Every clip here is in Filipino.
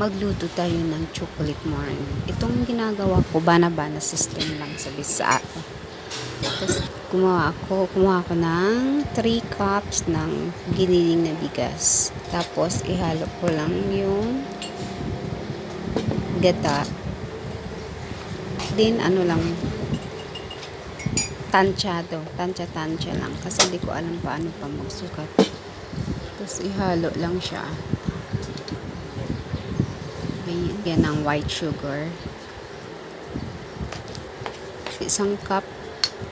magluto tayo ng chocolate morning. Itong ginagawa ko, bana-bana system lang sa bisa. Tapos, gumawa ako, kumuha ako ng 3 cups ng giniling na bigas. Tapos, ihalo ko lang yung gata. Then, ano lang, tansyado. Tansya-tansya lang. Kasi hindi ko alam paano pa magsukat. Tapos, ihalo lang siya. Ganyan, yan ang white sugar. Isang cup,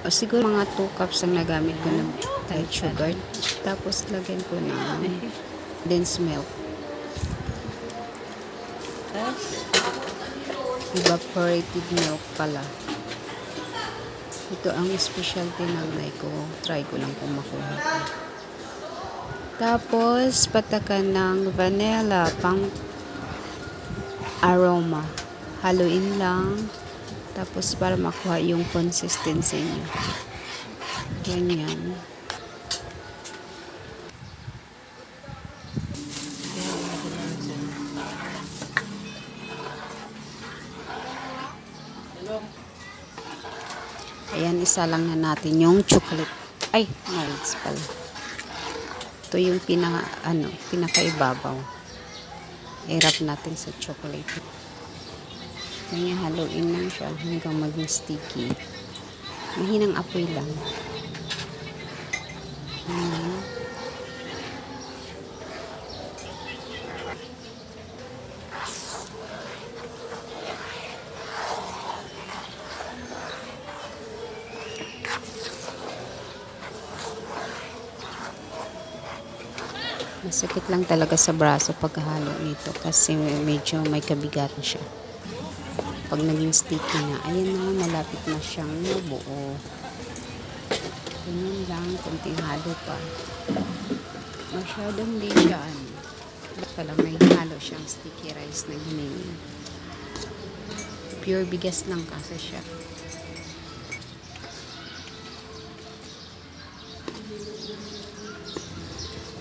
o siguro mga 2 cups ang nagamit ko ng white sugar. Tapos, lagyan ko ng dense milk. Evaporated milk pala. Ito ang specialty ng nay ko. Try ko lang kung makuha ko. Tapos, patakan ng vanilla pang aroma. Haluin lang. Tapos, para makuha yung consistency niya. Ganyan. Ayan, isa lang na natin yung chocolate. Ay, molds pala. Ito yung pinaka, ano, pinakaibabaw. Hirap natin sa chocolate. Ganyan, haluin lang siya hanggang maging sticky. Mahinang apoy lang. Ayan. Masakit lang talaga sa braso pagkahalo nito kasi medyo may kabigatan siya. Pag naging sticky na, ayan na, malapit na siyang mabuo. Ganyan lang, kunting halo pa. Masyadong di siya, ano. Lang may halo siyang sticky rice na giniling. Pure bigas lang kasi siya.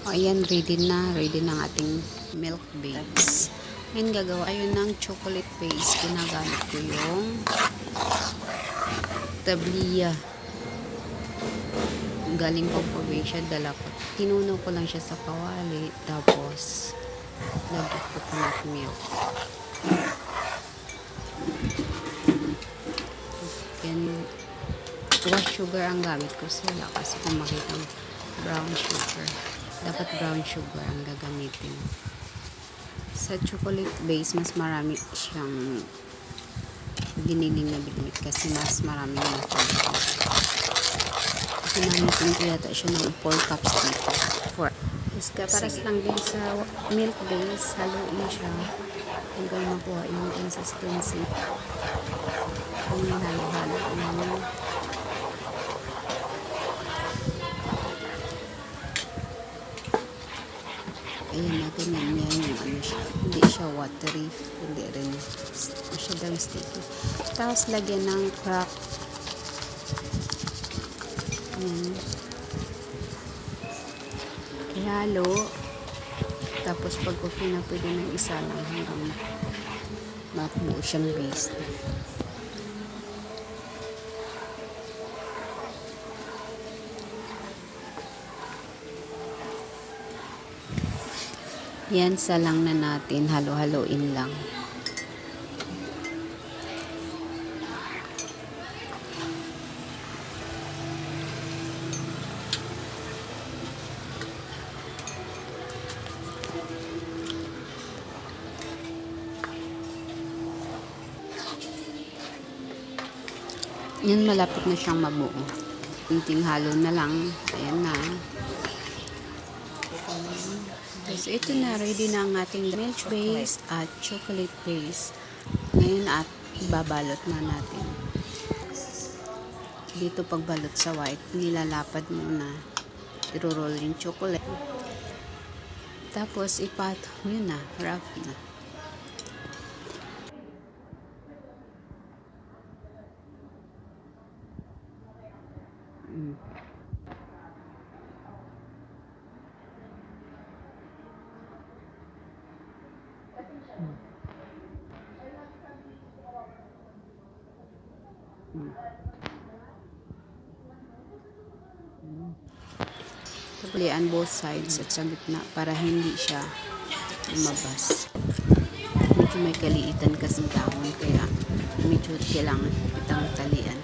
O, ayan, ready na. Ready na ang ating milk base. Ngayon, gagawa ayun ng chocolate base. Ginagamit ko yung tabliya. Galing ko probinsya, dala ko. Tinuno ko lang siya sa kawali. Tapos, ko coconut milk. Yan, wash sugar ang gamit ko sila kasi kung makita brown sugar. Dapat brown sugar ang gagamitin. Sa chocolate base, mas marami siyang giniling na bitbit kasi mas maraming matanda. Kinamitin ko yata siya ng 4 cups dito. 4. Tapos kaparas lang din sa milk base, haluin siya hanggang makuha yung consistency. Yung halo-halo Ayan na, ganyan yan yung ano siya. Hindi siya watery, hindi rin masyadong sticky. Tapos lagyan ng crack. Ayan. Ihalo. Tapos pag okay na, pwede ng isa lang hanggang mabuo siyang base. Yan sa lang na natin, halo-haloin lang. Yan, malapit na siyang mabuo. Kunting halo na lang. Ayan na. Tapos ito na, ready na ang ating milk base at chocolate base. Ngayon at ibabalot na natin. Dito pagbalot sa white, nilalapad muna. Iro-roll yung chocolate. Tapos ipat, yun na, rough na. Mm. Tablian both sides at sa gitna para hindi siya lumabas. Medyo may kaliitan kasi dahon kaya medyo kailangan itang talian.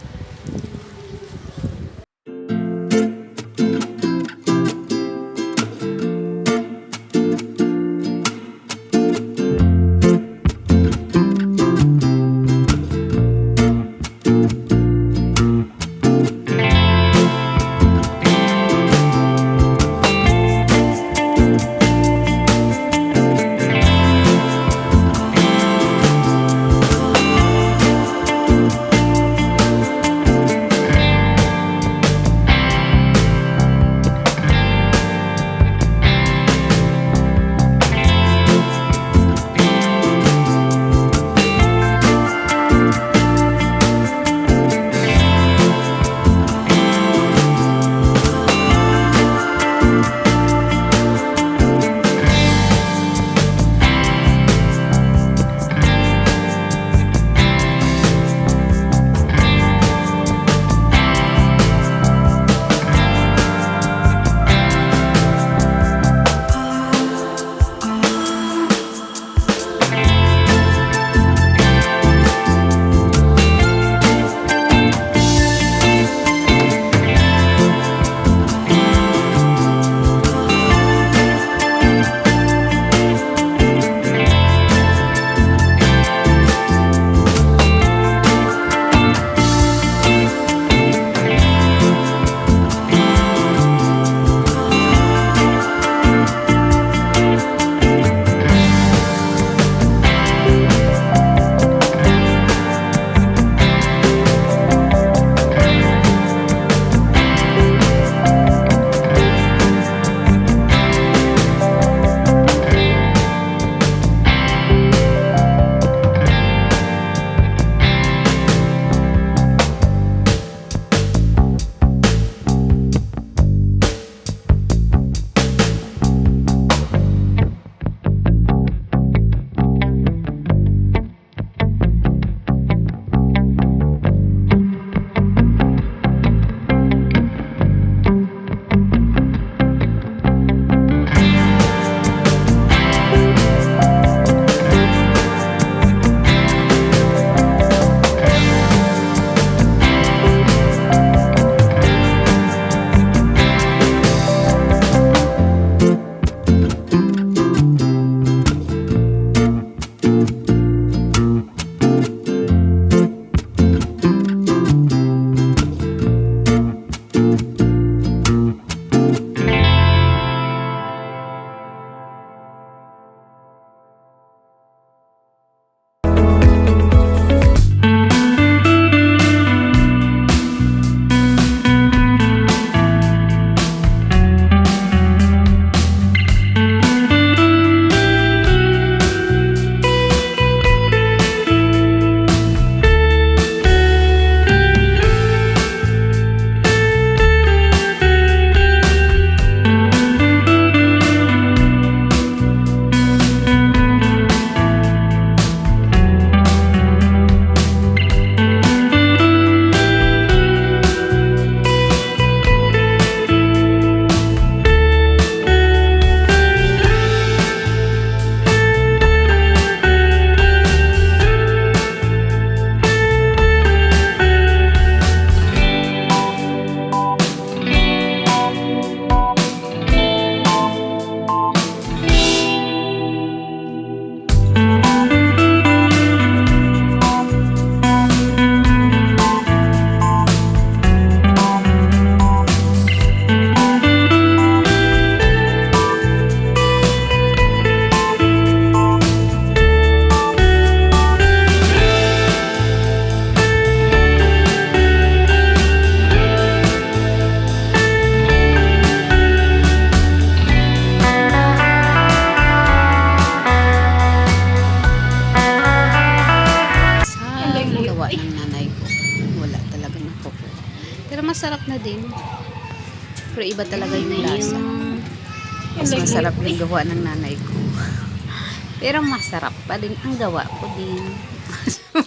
Masarap na din. Pero iba talaga yung lasa. Mas masarap yung gawa ng nanay ko. Pero masarap pa din ang gawa ko din.